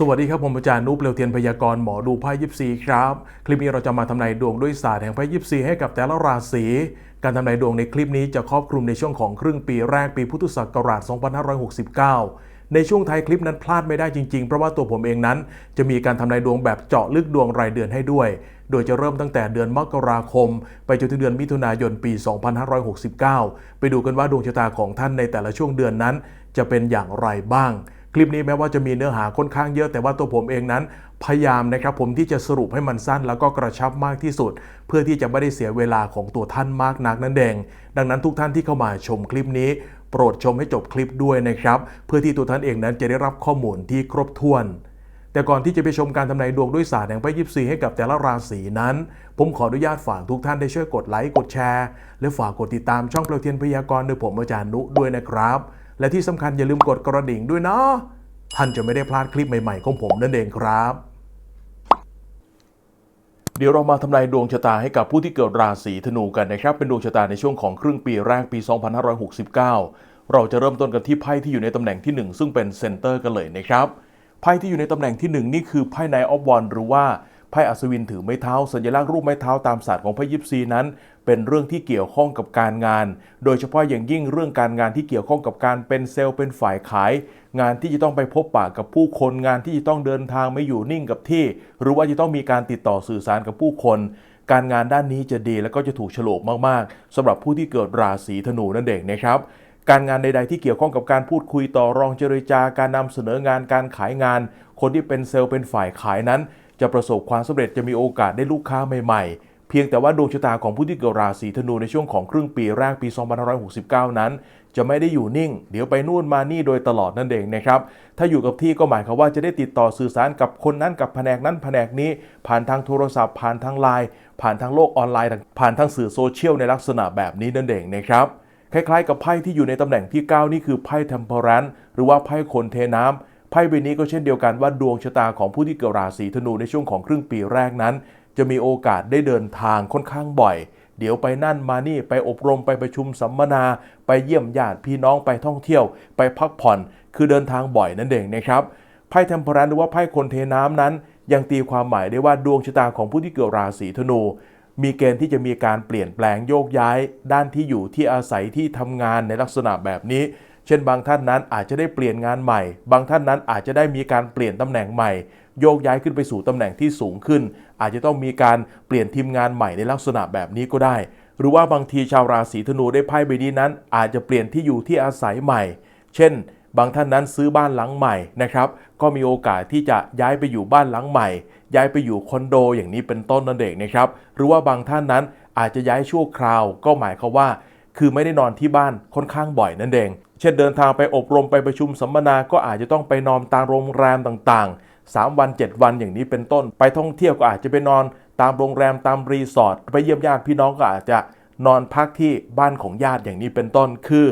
สวัสดีครับ ผมอาจารย์นุเปลวเทียนพยากรณ์หมอดูไพ่ยิปซีครับ คลิปนี้เราจะมาทำนายดวงด้วยศาสตร์แห่งไพ่ยิปซีให้กับแต่ละราศีการทำนายดวงในคลิปนี้จะครอบคลุมในช่วงของครึ่งปีแรกปีพุทธศักราช 2569 ในช่วงท้ายคลิปนั้นพลาดไม่ได้จริงๆ เพราะว่าตัวผมเองนั้น จะมีการทำนายดวงแบบเจาะลึกดวงรายเดือนให้ด้วย โดยจะเริ่มตั้งแต่เดือนมกราคม ไปจนถึงเดือนมิถุนายนปี 2569 ไปดูกันว่าดวงชะตาของท่านในแต่ละช่วงเดือนนั้น จะเป็นอย่างไรบ้าง คลิปนี้แม้ว่าจะมีเนื้อหาค่อนข้างเยอะแต่ว่าตัวผมเองนั้น พยายามนะครับผมที่จะสรุปให้มันสั้นแล้วก็กระชับมากที่สุด เพื่อที่จะไม่ได้เสียเวลาของตัวท่านมากนักนั่นเอง ดังนั้นทุกท่านที่เข้ามาชมคลิปนี้โปรดชมให้จบคลิปด้วยนะครับ เพื่อที่ตัวท่านเองนั้นจะได้รับข้อมูลที่ครบถ้วน แต่ก่อนที่จะไปชมการทำนายดวงด้วยศาสตร์แห่งไพ่ยิปซีให้กับแต่ละราศีนั้น ผมขออนุญาตฝากทุกท่านได้ช่วยกดไลค์กดแชร์ และฝากกดติดตามช่องเปลวเทียนพยากรณ์โดยผมอาจารย์นุด้วยนะครับ และที่สำคัญอย่าลืมกดกระดิ่งด้วยนะท่านจะไม่ได้พลาดคลิปใหม่ๆของผมนั่นเองครับ เดี๋ยวเรามาทำนายดวงชะตาให้กับผู้ที่เกิดราศีธนูกันนะครับ เป็นดวงชะตาในช่วงของครึ่งปีแรกปี 2569 เราจะเริ่มต้นกันที่ไพ่ที่อยู่ในตำแหน่งที่ 1 ซึ่งเป็นเซนเตอร์กันเลยนะครับไพ่ที่อยู่ในตำแหน่งที่ 1 นี่คือไพ่ไนออฟวันหรือว่า ไพ่อัศวินถือไม้เท้า สัญลักษณ์รูปไม้เท้าตามศาสตร์ของไพ่ยิปซีนั้น เป็นเรื่องที่เกี่ยวข้องกับการงาน โดยเฉพาะอย่างยิ่งเรื่องการงานที่เกี่ยวข้องกับการเป็นเซลล์เป็นฝ่ายขาย งานที่จะต้องไปพบปะกับผู้คนงานที่จะต้องเดินทางไม่อยู่นิ่งกับที่ หรือว่าจะต้องมีการติดต่อสื่อสารกับผู้คนการงานด้านนี้จะดีและก็จะถูกโฉลกมาก ๆสำหรับผู้ที่เกิดราศีธนูนั่นเองนะครับ การงานใด ๆ ที่เกี่ยวข้องกับการพูดคุยต่อรองเจรจาการนำเสนองานการขายงาน คนที่เป็นเซลล์เป็นฝ่ายขายนั้น จะประสบความสำเร็จจะมีโอกาสได้ลูกค้าใหม่ๆ เพียงแต่ว่าดวงชะตาของผู้ที่เกิดราศีธนูในช่วงของครึ่งปีแรกปี 2569 นั้น จะไม่ได้อยู่นิ่ง เดี๋ยวไปนู่นมานี่โดยตลอดนั่นเองนะครับถ้าอยู่กับที่ก็หมายความว่าจะได้ติดต่อสื่อสารกับคนนั้นกับแผนกนั้นแผนกนี้ ผ่านทางโทรศัพท์ ผ่านทางไลน์ผ่านทางโลกออนไลน์ ผ่านทางสื่อโซเชียลในลักษณะแบบนี้นั่นเองนะครับคล้ายๆ กับไพ่ที่อยู่ในตำแหน่งที่ 9 นี่คือไพ่เทมเพอรันหรือว่าไพ่คนเทน้ำ ไพ่ใบนี้ก็เช่นเดียวกันว่าดวงชะตาของผู้ที่เกิดราศีธนูในช่วงของครึ่งปีแรกนั้น จะมีโอกาสได้เดินทางค่อนข้างบ่อย เดี๋ยวไปนั่นมานี่ไปอบรมไปประชุมสัมมนา ไปเยี่ยมญาติพี่น้องไปท่องเที่ยว ไปพักผ่อน คือเดินทางบ่อยนั่นเองนะครับไพ่เทมเพอรันหรือว่าไพ่คนเทน้ำนั้น ยังตีความหมายได้ว่าดวงชะตาของผู้ที่เกิดราศีธนู มีเกณฑ์ที่จะมีการเปลี่ยนแปลงโยกย้าย ด้านที่อยู่ที่อาศัยที่ทำงานในลักษณะแบบนี้ เช่นบางท่านนั้นอาจจะได้เปลี่ยนงานใหม่ บางท่านนั้นอาจจะได้มีการเปลี่ยนตำแหน่งใหม่ โยกย้ายขึ้นไปสู่ตำแหน่งที่สูงขึ้น อาจจะต้องมีการเปลี่ยนทีมงานใหม่ในลักษณะแบบนี้ก็ได้ หรือว่าบางทีชาวราศีธนูได้ไพ่ใบนี้นั้น อาจจะเปลี่ยนที่อยู่ที่อาศัยใหม่ เช่น บางท่านนั้นซื้อบ้านหลังใหม่นะครับก็มีโอกาสที่จะย้ายไปอยู่บ้านหลังใหม่ ย้ายไปอยู่คอนโดอย่างนี้เป็นต้นนั่นเองนะครับหรือว่าบางท่านนั้นอาจจะย้ายชั่วคราว ก็หมายความว่า คือไม่ได้นอนที่บ้านค่อนข้างบ่อยนั่นเอง เช่นเดินทางไปอบรมไปประชุมสัมมนา ก็อาจจะต้องไปนอนตามโรงแรมต่างๆ 3 วัน 7 วันอย่างนี้เป็นต้น ไปท่องเที่ยวก็อาจจะไปนอนตามโรงแรมตามรีสอร์ทไปเยี่ยมญาติพี่น้องก็อาจจะนอนพักที่บ้านของญาติอย่างนี้เป็นต้นคือ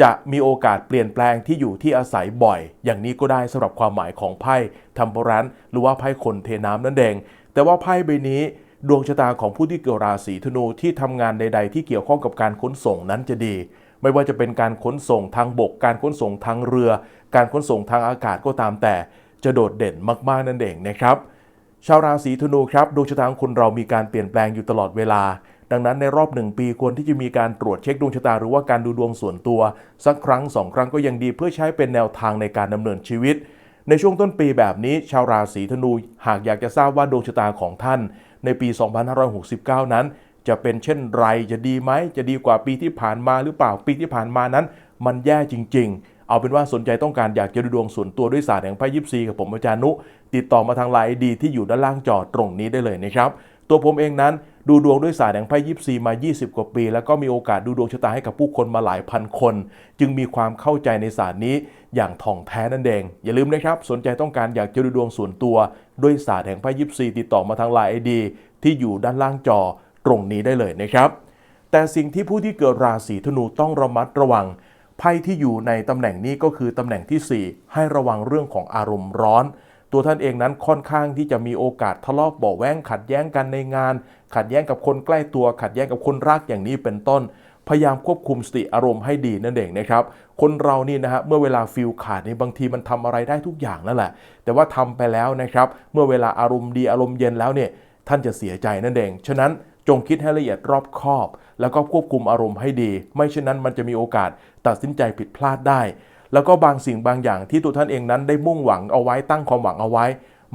จะมีโอกาสเปลี่ยนแปลงที่อยู่ที่อาศัยบ่อย อย่างนี้ก็ได้สำหรับความหมายของไพ่ทัมโบรันหรือว่าไพ่คนเทน้ำนั่นเอง แต่ว่าไพ่ใบนี้ ดวงชะตาของผู้ที่เกิดราศีธนูที่ทำงานใด ๆ ที่เกี่ยวข้องกับการขนส่งนั้นจะดี ไม่ว่าจะเป็นการขนส่งทางบก การขนส่งทางเรือ การขนส่งทางอากาศก็ตามแต่จะโดดเด่นมากๆนั่นเองนะครับ ชาวราศีธนูครับดวงชะตาของคุณเรามีการเปลี่ยนแปลงอยู่ตลอดเวลา ดังนั้นในรอบหนึ่งปีควรที่จะมีการตรวจเช็คดวงชะตาหรือว่าการดูดวงส่วนตัว สักครั้งสองครั้งก็ยังดีเพื่อใช้เป็นแนวทางในการดำเนินชีวิต ในช่วงต้นปีแบบนี้ ชาวราศีธนูหากอยากจะทราบว่าดวงชะตาของท่าน ในปี 2569 นั้น จะเป็นเช่นไรจะดีไหม จะดีกว่าปีที่ผ่านมาหรือเปล่าปีที่ผ่านมานั้น มันแย่จริง ๆเอาเป็นว่าสนใจต้องการอยากจะดูดวงส่วนตัวด้วยศาสตร์แห่งไพ่ยิปซีกับผมอาจารย์นุ ติดต่อมาทางไลน์ดีที่อยู่ด้านล่างจอตรงนี้ได้เลยนะครับ ตัวผมเองนั้นดูดวงด้วยศาสตร์แห่งไพ่ยิปซีมา 20 กว่าปี แล้วก็มีโอกาสดูดวงชะตาให้กับผู้คนมาหลายพันคน จึงมีความเข้าใจในศาสตร์นี้อย่างถ่องแท้นั่นเอง อย่าลืมนะครับ สนใจต้องการอยากจะดูดวงส่วนตัว ด้วยศาสตร์แห่งไพ่ยิปซีติดต่อมาทางไลน์ไอดีที่อยู่ด้านล่างจอตรงนี้ได้เลยนะครับ แต่สิ่งที่ผู้ที่เกิดราศีธนูต้องระมัดระวังไพ่ที่อยู่ในตำแหน่งนี้ก็คือตำแหน่งที่ 4 ให้ระวังเรื่องของอารมณ์ร้อน ตัวท่านเองนั้นค่อนข้างที่จะมีโอกาสทะเลาะเบาแว้งขัดแย้งกันในงาน ขัดแย้งกับคนใกล้ตัว ขัดแย้งกับคนรักอย่างนี้เป็นต้น พยายามควบคุมสติอารมณ์ให้ดีนั่นเองนะครับ คนเรานี่นะฮะเมื่อเวลาฟิลขาดนี่บางทีมันทำอะไรได้ทุกอย่างนั่นแหละ แต่ว่าทำไปแล้วนะครับ เมื่อเวลาอารมณ์ดีอารมณ์เย็นแล้วเนี่ยท่านจะเสียใจนั่นเอง ฉะนั้นจงคิดให้ละเอียดรอบคอบ แล้วก็ควบคุมอารมณ์ให้ดี ไม่เช่นนั้นมันจะมีโอกาสตัดสินใจผิดพลาดได้ แล้วก็บางสิ่งบางอย่างที่ตัวท่านเองนั้นได้มุ่งหวังเอาไว้ตั้งความหวังเอาไว้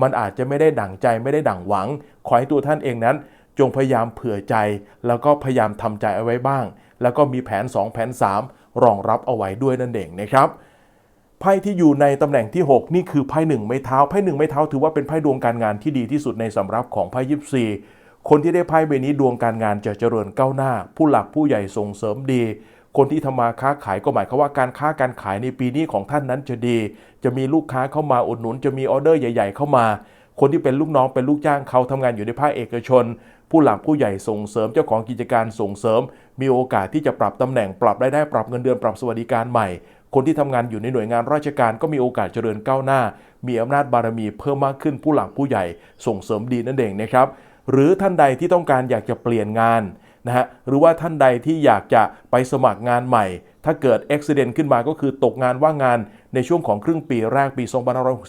มันอาจจะไม่ได้ดั่งใจไม่ได้ดั่งหวัง ขอให้ตัวท่านเองนั้น จงพยายามเผื่อใจ แล้วก็พยายามทำใจเอาไว้บ้าง แล้วก็มีแผน 2 แผน 3 รองรับเอาไว้ด้วยนั่นเองนะครับไพ่ที่อยู่ในตำแหน่งที่ 6 นี่คือไพ่หนึ่งไม้เท้าไพ่หนึ่งไม้เท้าถือว่าเป็นไพ่ดวงการงานที่ดีที่สุดในสำรับของไพ่ยิปซีคนที่ได้ไพ่ใบนี้ดวงการงานจะเจริญก้าวหน้า ผู้หลักผู้ใหญ่ส่งเสริมดี คนที่ทำมาค้าขายก็หมายความว่าการค้าการขายในปีนี้ของท่านนั้นจะดี จะมีลูกค้าเข้ามาอุดหนุน จะมีออเดอร์ใหญ่ ๆ เข้ามา คนที่เป็นลูกน้องเป็นลูกจ้างเขาทำงานอยู่ในภาคเอกชน ผู้หลักผู้ใหญ่ส่งเสริมเจ้าของกิจการส่งเสริม มีโอกาสที่จะปรับตำแหน่งปรับรายได้ปรับเงินเดือนปรับสวัสดิการใหม่ คนที่ทำงานอยู่ในหน่วยงานราชการก็มีโอกาสเจริญก้าวหน้า มีอำนาจบารมีเพิ่มมากขึ้นผู้หลักผู้ใหญ่ส่งเสริมดีนั่นเองนะครับหรือท่านใดที่ต้องการอยากจะเปลี่ยนงาน นะฮะหรือว่าท่านใดที่อยากจะไปสมัครงานใหม่ ถ้าเกิดอุบิเหตุขึ้นมาก็คือตกงานว่างงานในช่วงของครึ่งปีแรกปี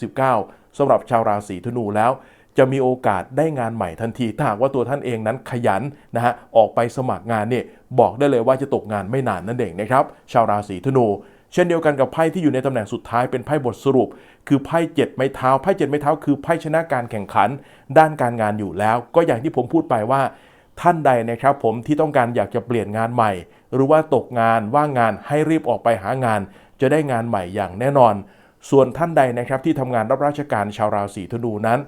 2569สำหรับชาวราศีธนูแล้ว จะมีโอกาสได้งานใหม่ทันทีถ้าหากว่าตัวท่านเองนั้นขยันนะฮะออกไปสมัครงานเนี่ยบอกได้เลยว่าจะตกงานไม่นานนั่นเองนะครับชาวราศีธนูเช่นเดียวกันกับไพ่ที่อยู่ในตำแหน่งสุดท้ายเป็นไพ่บทสรุป คือไพ่เจ็ดไม้เท้าไพ่เจ็ดไม้เท้าคือไพ่ชนะการแข่งขัน ด้านการงานอยู่แล้ว ก็อย่างที่ผมพูดไปว่า ท่านใดนะครับผมที่ต้องการอยากจะเปลี่ยนงานใหม่ หรือว่าตกงานว่างงานให้รีบออกไปหางาน จะได้งานใหม่อย่างแน่นอน ส่วนท่านใดนะครับที่ทำงานรับราชการชาวราศีธนูนั้น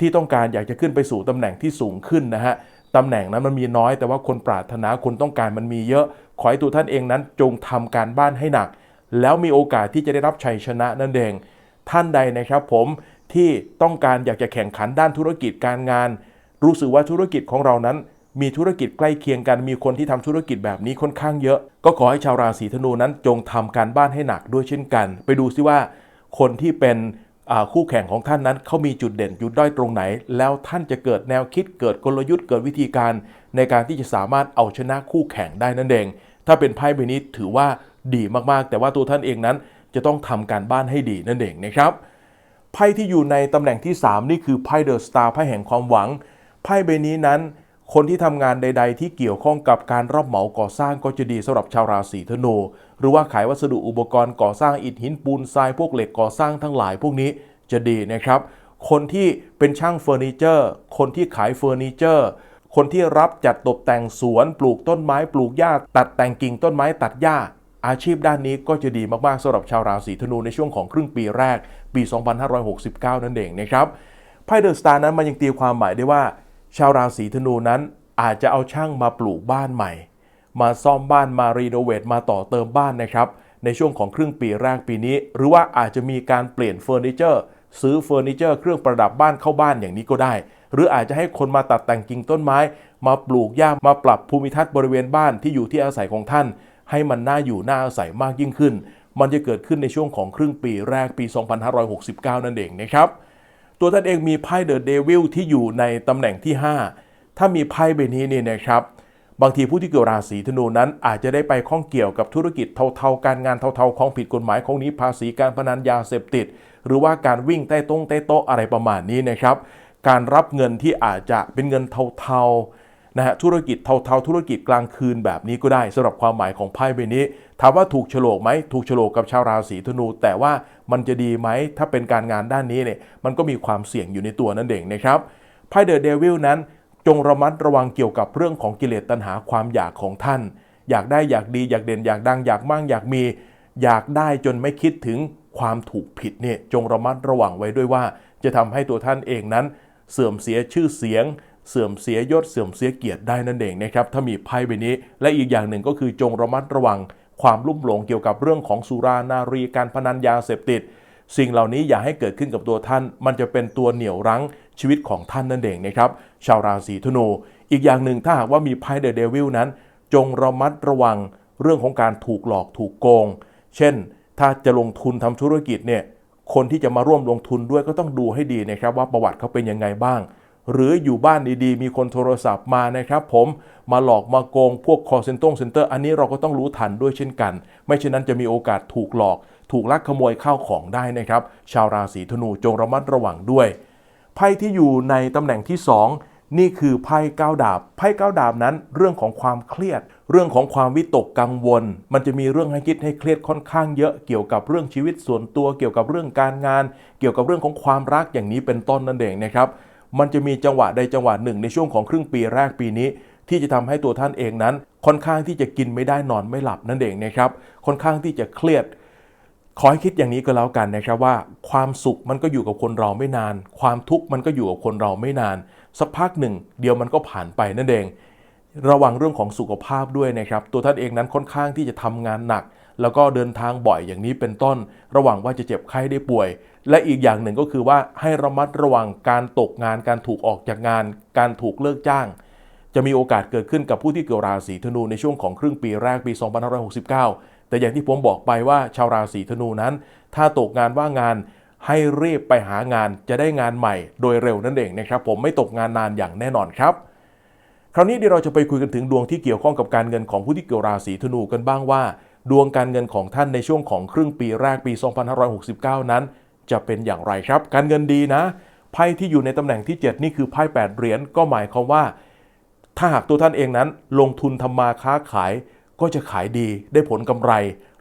ที่ต้องการอยากจะขึ้นไปสู่ตำแหน่งที่สูงขึ้นนะฮะตำแหน่งนั้นมันมีน้อย แต่ว่าคนปรารถนาคนต้องการมันมีเยอะ ขอให้ตัวท่านเองนั้นจงทำการบ้านให้หนัก แล้วมีโอกาสที่จะได้รับชัยชนะนั่นเอง ท่านใดนะครับผมที่ต้องการอยากจะแข่งขันด้านธุรกิจการงาน รู้สึกว่าธุรกิจของเรานั้น มีธุรกิจใกล้เคียงกัน มีคนที่ทำธุรกิจแบบนี้ค่อนข้างเยอะ ก็ขอให้ชาวราศีธนูนั้นจงทำการบ้านให้หนักด้วยเช่นกัน ไปดูซิว่า คนที่เป็นคู่แข่งของท่านนั้นเขามีจุดเด่นจุดด้อยตรงไหน แล้วท่านจะเกิดแนวคิดเกิดกลยุทธ์เกิดวิธีการ ในการที่จะสามารถเอาชนะคู่แข่งได้นั่นเอง ถ้าเป็นไพ่ใบนี้ถือว่าดีมากๆ แต่ว่าตัวท่านเองนั้นจะต้องทำการบ้านให้ดีนั่นเองนะครับไพ่ที่อยู่ในตำแหน่งที่ 3 นี่คือไพ่เดอะสตาร์ไพ่แห่งความหวังไพ่ใบนี้นั้น คนที่ทำงานใด ๆ ที่เกี่ยวข้องกับการรับเหมาก่อสร้างก็จะดีสำหรับชาวราศีธนู หรือว่าขายวัสดุอุปกรณ์ก่อสร้างอิฐหินปูนทรายพวกเหล็กก่อสร้างทั้งหลายพวกนี้จะดีนะครับ คนที่เป็นช่างเฟอร์นิเจอร์ คนที่ขายเฟอร์นิเจอร์ คนที่รับจัดตกแต่งสวน ปลูกต้นไม้ปลูกหญ้า ตัดแต่งกิ่งต้นไม้ตัดหญ้าอาชีพด้านนี้ก็จะดีมากๆสำหรับชาวราศีธนูในช่วงของครึ่งปีแรก ปี 2569 นั่นเองนะครับไพ่เดอะสตาร์นั้นมันยังตีความหมายได้ว่า ชาวราศีธนูนั้นอาจจะเอาช่างมาปลูกบ้านใหม่ มาซ่อมบ้านมารีโนเวทมาต่อเติมบ้านนะครับ ในช่วงของครึ่งปีแรกปีนี้ หรือว่าอาจจะมีการเปลี่ยนเฟอร์นิเจอร์ ซื้อเฟอร์นิเจอร์เครื่องประดับบ้านเข้าบ้านอย่างนี้ก็ได้ หรืออาจจะให้คนมาตัดแต่งกิ่งต้นไม้ มาปลูกหญ้ามาปรับภูมิทัศน์บริเวณบ้านที่อยู่ที่อาศัยของท่าน ให้มันน่าอยู่น่าอาศัยมากยิ่งขึ้น มันจะเกิดขึ้นในช่วงของครึ่งปีแรกปี 2569 นั่นเองนะครับ ตัวท่านเองมีไพ่เดอะเดวิลที่อยู่ในตำแหน่งที่ 5 ถ้ามีไพ่ใบนี้เนี่ยนะครับ บางทีผู้ที่เกี่ยวราศีธนูนั้น อาจจะได้ไปข้องเกี่ยวกับธุรกิจเทาๆ การงานเทาๆของผิดกฎหมายของนี้ภาษีการพนันยาเสพติด หรือว่าการวิ่งใต้ต้งใต้โต๊ะอะไรประมาณนี้นะครับ การรับเงินที่อาจจะเป็นเงินเทาๆ นะฮะธุรกิจเทาๆธุรกิจกลางคืนแบบนี้ก็ได้สำหรับความหมายของไพ่ใบนี้ถามว่าถูกโฉลกไหมถูกโฉลกกับชาวราศีธนู แต่ว่ามันจะดีไหมถ้าเป็นการงานด้านนี้เนี่ยมันก็มีความเสี่ยงอยู่ในตัวนั่นเองนะครับไพ่เดอะเดวิลนั้น จงระมัดระวังเกี่ยวกับเรื่องของกิเลสตัณหาความอยากของท่าน อยากได้อยากดีอยากเด่นอยากดังอยากมั่งอยากมี อยากได้จนไม่คิดถึงความถูกผิดเนี่ยจงระมัดระวังไว้ด้วยว่า จะทำให้ตัวท่านเองนั้น เสื่อมเสียชื่อเสียง เสื่อมเสียยศเสื่อมเสียเกียรติได้นั่นเองนะครับถ้ามีไพ่ใบนี้ และอีกอย่างหนึ่งก็คือจงระมัดระวัง ความลุ่มหลงเกี่ยวกับเรื่องของสุรานารีการพนันยาเสพติด สิ่งเหล่านี้อย่าให้เกิดขึ้นกับตัวท่าน มันจะเป็นตัวเหนี่ยวรั้งชีวิตของท่านนั่นเองนะครับชาวราศีธนู อีกอย่างหนึ่งถ้าหากว่ามีไพ่เดอะเดวิลนั้น จงระมัดระวังเรื่องของการถูกหลอกถูกโกง เช่น ถ้าจะลงทุนทำธุรกิจเนี่ยคนที่จะมาร่วมลงทุนด้วยก็ต้องดูให้ดีนะครับว่าประวัติเขาเป็นยังไงบ้าง หรืออยู่บ้านดีๆ มีคนโทรศัพท์มานะครับ ผมมาหลอกมาโกงพวก call center center อันนี้เราก็ต้องรู้ทันด้วยเช่นกัน ไม่เช่นนั้นจะมีโอกาสถูกหลอก ถูกลักขโมยข้าวของได้นะครับ ชาวราศีธนูจงระมัดระวังด้วย ไพ่ที่อยู่ในตำแหน่งที่ 2 นี่คือไพ่ก้าวดาบ ไพ่ก้าวดาบนั้นเรื่องของความเครียด เรื่องของความวิตกกังวล มันจะมีเรื่องให้คิดให้เครียดค่อนข้างเยอะเกี่ยวกับเรื่องชีวิตส่วนตัว เกี่ยวกับเรื่องการงาน เกี่ยวกับเรื่องของความรักอย่างนี้เป็นต้นนั่นเองนะครับ มันจะมีจังหวะใดจังหวะหนึ่งในช่วงของครึ่งปีแรกปีนี้ ที่จะทำให้ตัวท่านเองนั้น ค่อนข้างที่จะกินไม่ได้นอนไม่หลับนั่นเองนะครับ ค่อนข้างที่จะเครียด ขอให้คิดอย่างนี้ก็แล้วกันนะครับว่า ความสุขมันก็อยู่กับคนเราไม่นาน ความทุกข์มันก็อยู่กับคนเราไม่นาน สักพักหนึ่ง เดียวมันก็ผ่านไปนั่นเอง ระวังเรื่องของสุขภาพด้วยนะครับ ตัวท่านเองนั้นค่อนข้างที่จะทำงานหนัก แล้วก็เดินทางบ่อยอย่างนี้เป็นต้น ระวังว่าจะเจ็บไข้ได้ป่วย และอีกอย่างหนึ่งก็คือว่าให้ระมัดระวังการตกงานการถูกออกจากงาน การถูกเลิกจ้าง จะมีโอกาสเกิดขึ้นกับผู้ที่เกิดราศีธนูในช่วงของครึ่งปีแรกปี 2569 แต่อย่างที่ผมบอกไปว่าชาวราศีธนูนั้น ถ้าตกงานว่างงานให้รีบไปหางานจะได้งานใหม่โดยเร็วนั่นเองนะครับ ผมไม่ตกงานนานอย่างแน่นอนครับ คราวนี้เดี๋ยวเราจะไปคุยกันถึงดวงที่เกี่ยวข้องกับการเงินของผู้ที่เกิดราศีธนูกันบ้างว่า ดวงการเงินของท่านในช่วงของครึ่งปีแรกปี 2569 นั้น จะเป็นอย่างไรครับ การเงินดีนะ ไพ่ที่อยู่ในตำแหน่งที่ 7 นี่คือไพ่8เหรียญก็หมายความว่า ถ้าหากตัวท่านเองนั้น ลงทุนทำมาค้าขาย ก็จะขายดีได้ผลกำไร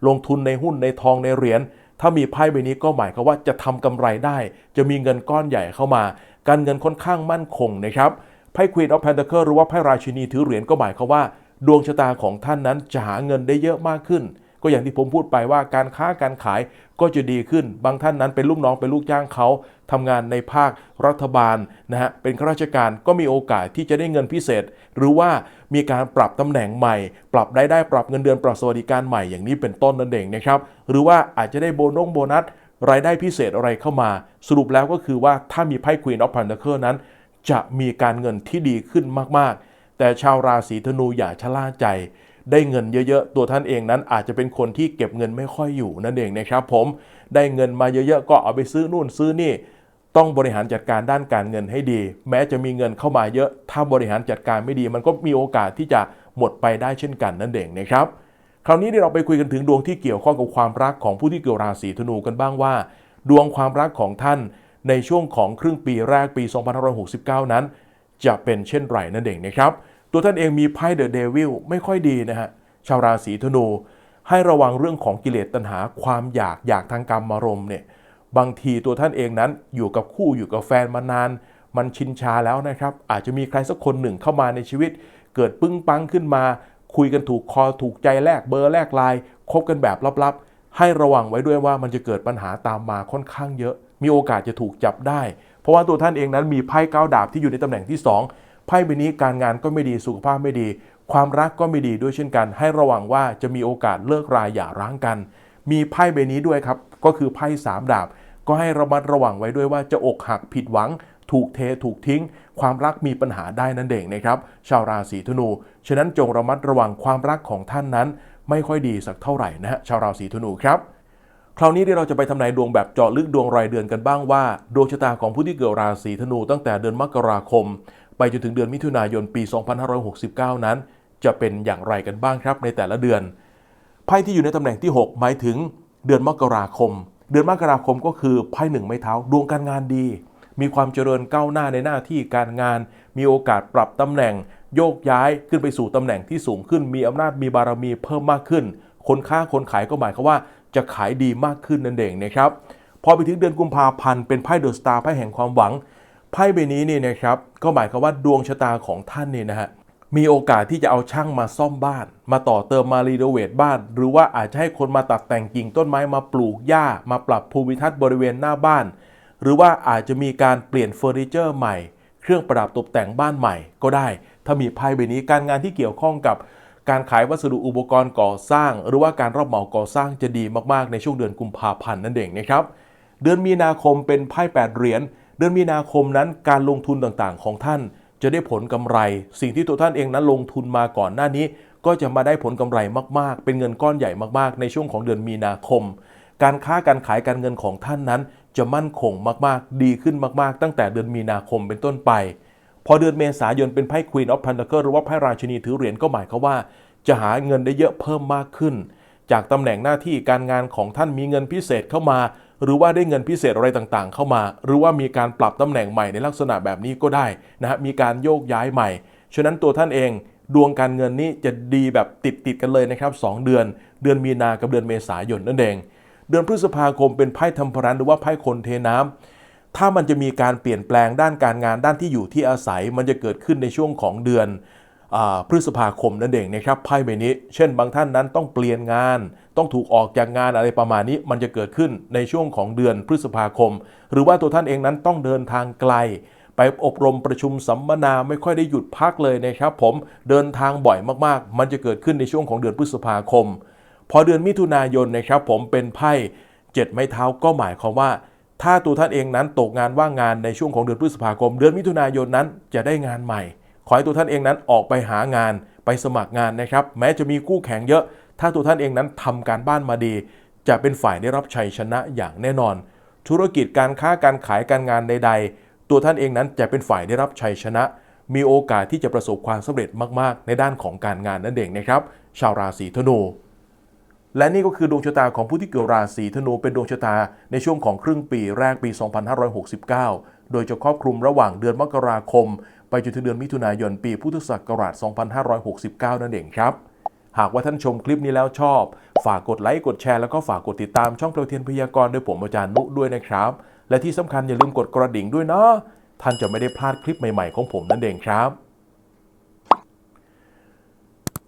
ลงทุนในหุ้นในทองในเหรียญถ้ามีไพ่ใบนี้ก็หมายความว่าจะทำกำไรได้ จะมีเงินก้อนใหญ่เข้ามา การเงินค่อนข้างมั่นคงนะครับไพ่ Queen of Pentacles หรือว่าไพ่ราชินีถือเหรียญก็หมายความว่า ดวงชะตาของท่านนั้นจะหาเงินได้เยอะมากขึ้น ก็อย่างที่ผมพูดไปว่าการค้าการขายก็จะดีขึ้น บางท่านนั้นเป็นลูกน้องเป็นลูกจ้างเขาทำงานในภาครัฐบาลนะฮะเป็นข้าราชการก็มีโอกาสที่จะได้เงินพิเศษ หรือว่ามีการปรับตำแหน่งใหม่ ปรับรายได้ปรับเงินเดือนปรับสวัสดิการใหม่อย่างนี้เป็นต้นนั่นเองนะครับหรือว่าอาจจะได้โบนงโบนัสรายได้พิเศษอะไรเข้ามา สรุปแล้วก็คือว่าถ้ามีไพ่ Queen of Pentacles นั้น จะมีการเงินที่ดีขึ้นมากๆ แต่ชาวราศีธนูอย่าชะล่าใจ ได้เงินเยอะๆ ตัวท่านเองนั้นอาจจะเป็นคนที่เก็บเงินไม่ค่อยอยู่นั่นเองนะครับผมได้เงินมาเยอะๆ ก็เอาไปซื้อนู่นซื้อนี่ ต้องบริหารจัดการด้านการเงินให้ดี แม้จะมีเงินเข้ามาเยอะ ถ้าบริหารจัดการไม่ดี มันก็มีโอกาสที่จะหมดไปได้เช่นกันนั่นเองนะครับคราวนี้เราไปคุยกันถึงดวงที่เกี่ยวข้องกับความรักของผู้ที่เกิดราศีธนูกันบ้างว่า ดวงความรักของท่านในช่วงของครึ่งปีแรกปี 2569 นั้น จะเป็นเช่นไรนั่นเองนะครับ ตัวท่านเองมีไพ่เดอะเดวิลไม่ค่อยดีนะฮะชาวราศีธนูให้ระวังเรื่องของกิเลสตัณหาความอยากอยากทางกรรมารมณ์เนี่ยบางทีตัวท่านเองนั้นอยู่กับคู่อยู่กับแฟนมานาน มันชินชาแล้วนะครับ อาจจะมีใครสักคนหนึ่งเข้ามาในชีวิต เกิดปึ้งปังขึ้นมา คุยกันถูกคอถูกใจแลกเบอร์แลกไลน์คบกันแบบลับๆ ให้ระวังไว้ด้วยว่ามันจะเกิดปัญหาตามมาค่อนข้างเยอะ มีโอกาสจะถูกจับได้ เพราะว่าตัวท่านเองนั้นมีไพ่ก้าวดาบที่อยู่ในตำแหน่งที่ 2 ไพ่ใบนี้การงานก็ไม่ดีสุขภาพไม่ดี ความรักก็ไม่ดีด้วยเช่นกัน ให้ระวังว่าจะมีโอกาสเลิกราหย่าร้างกัน มีไพ่ใบนี้ด้วยครับก็คือไพ่สามดาบ ก็ให้ระมัดระวังไว้ด้วยว่าจะอกหักผิดหวังถูกเทถูกทิ้ง ความรักมีปัญหาได้นั่นเองนะครับชาวราศีธนู ฉะนั้นจงระมัดระวังความรักของท่านนั้น ไม่ค่อยดีสักเท่าไหร่นะฮะชาวราศีธนูครับ คราวนี้เดี๋ยวเราจะไปทำนายดวงแบบเจาะลึกดวงรายเดือนกันบ้างว่า ดวงชะตาของผู้ที่เกิดราศีธนูตั้งแต่เดือนมกราคม ไปจนถึงเดือนมิถุนายนปี 2569 นั้น จะเป็นอย่างไรกันบ้างครับในแต่ละเดือนไพ่ที่อยู่ในตำแหน่งที่ 6 หมายถึงเดือนมกราคม เดือนมกราคมก็คือไพ่หนึ่งไม้เท้าดวงการงานดี มีความเจริญก้าวหน้าในหน้าที่การงาน มีโอกาสปรับตำแหน่ง โยกย้ายขึ้นไปสู่ตำแหน่งที่สูงขึ้น มีอำนาจมีบารมีเพิ่มมากขึ้นคนค้าคนขายก็หมายความว่า จะขายดีมากขึ้นนั่นเองนะครับพอไปถึงเดือนกุมภาพันธ์เป็นไพ่เดอะสตาร์ไพ่แห่งความหวังไพ่ใบนี้นี่นะครับก็หมายความว่าดวงชะตาของท่านนี่นะฮะมีโอกาสที่จะเอาช่างมาซ่อมบ้าน มาต่อเติมมารีโนเวทบ้าน หรือว่าอาจจะให้คนมาตัดแต่งกิ่งต้นไม้มาปลูกหญ้า มาปรับภูมิทัศน์บริเวณหน้าบ้าน หรือว่าอาจจะมีการเปลี่ยนเฟอร์นิเจอร์ใหม่ เครื่องประดับตกแต่งบ้านใหม่ก็ได้ ถ้ามีไพ่ใบนี้การงานที่เกี่ยวข้องกับ การขายวัสดุอุปกรณ์ก่อสร้าง หรือว่าการรับเหมาก่อสร้างจะดีมากๆ ในช่วงเดือนกุมภาพันธ์นั่นเองนะครับ เดือนมีนาคมเป็นไพ่แปดเหรียญ เดือนมีนาคมนั้นการลงทุนต่างๆ ของท่าน จะได้ผลกำไร สิ่งที่ตัวท่านเองนั้นลงทุนมาก่อนหน้านี้ ก็จะมาได้ผลกำไรมาก ๆ เป็นเงินก้อนใหญ่มากๆ ในช่วงของเดือนมีนาคม การค้าการขายการเงินของท่านนั้น จะมั่นคงมากๆ ดีขึ้นมากๆ ตั้งแต่เดือนมีนาคมเป็นต้นไป พอเดือนเมษายนเป็นไพ่ Queen of Pentacle หรือว่าไพ่ราชินีถือเหรียญก็หมายความว่า จะหาเงินได้เยอะเพิ่มมากขึ้น จากตำแหน่งหน้าที่การงานของท่านมีเงินพิเศษเข้ามา หรือว่าได้เงินพิเศษอะไรต่างๆ เข้ามา หรือว่ามีการปรับตำแหน่งใหม่ในลักษณะแบบนี้ก็ได้นะฮะมีการโยกย้ายใหม่ฉะนั้นตัวท่านเองดวงการเงินนี้จะดีแบบติดติดๆกันเลยนะครับ 2 เดือน เดือนมีนากับเดือนเมษายนนั่นเอง เดือนพฤษภาคมเป็นไพ่ธรรมพรันหรือว่าไพ่คนเทน้ำ ถ้ามันจะมีการเปลี่ยนแปลงด้านการงานด้านที่อยู่ที่อาศัย มันจะเกิดขึ้นในช่วงของเดือนอพฤษภาคมนั่นเองนะครับไพ่ใบนี้ เช่นบางท่านนั้นต้องเปลี่ยนงาน ต้องถูกออกจากงานอะไรประมาณนี้ มันจะเกิดขึ้นในช่วงของเดือนพฤษภาคม หรือว่าตัวท่านเองนั้นต้องเดินทางไกล ไปอบรมประชุมสัมมนาไม่ค่อยได้หยุดพักเลยนะครับ ผมเดินทางบ่อยมากๆ มันจะเกิดขึ้นในช่วงของเดือนพฤษภาคม พอเดือนมิถุนายนนะครับ ผมเป็นไพ่เจ็ดไม้เท้าก็หมายความว่า ถ้าตัวท่านเองนั้นตกงานว่างงานในช่วงของเดือนพฤษภาคม เดือนมิถุนายนนั้นจะได้งานใหม่ ขอให้ตัวท่านเองนั้นออกไปหางานไปสมัครงานนะครับ แม้จะมีคู่แข่งเยอะ ถ้าตัวท่านเองนั้นทำการบ้านมาดี จะเป็นฝ่ายได้รับชัยชนะอย่างแน่นอน ธุรกิจการค้าการขายการงานใด ๆ ตัวท่านเองนั้นจะเป็นฝ่ายได้รับชัยชนะ มีโอกาสที่จะประสบความสำเร็จมาก ๆ ในด้านของการงานนั่นเองนะครับ ชาวราศีธนู และนี่ก็คือดวงชะตาของผู้ที่เกิดราศีธนูเป็นดวงชะตาในช่วงของครึ่งปีแรกปี 2569 โดยจะครอบคลุมระหว่างเดือนมกราคม ไปจนถึงเดือนมิถุนายนปีพุทธศักราช 2569 นั่นเองครับ หากว่าท่านชมคลิปนี้แล้วชอบ ฝากกดไลค์กดแชร์แล้วก็ฝากกดติดตามช่องเปลวเทียนพยากรณ์โดยผมอาจารย์นุด้วยนะครับ และที่สำคัญอย่าลืมกดกระดิ่งด้วยเนาะท่านจะไม่ได้พลาดคลิปใหม่ๆของผมนั่นเองครับ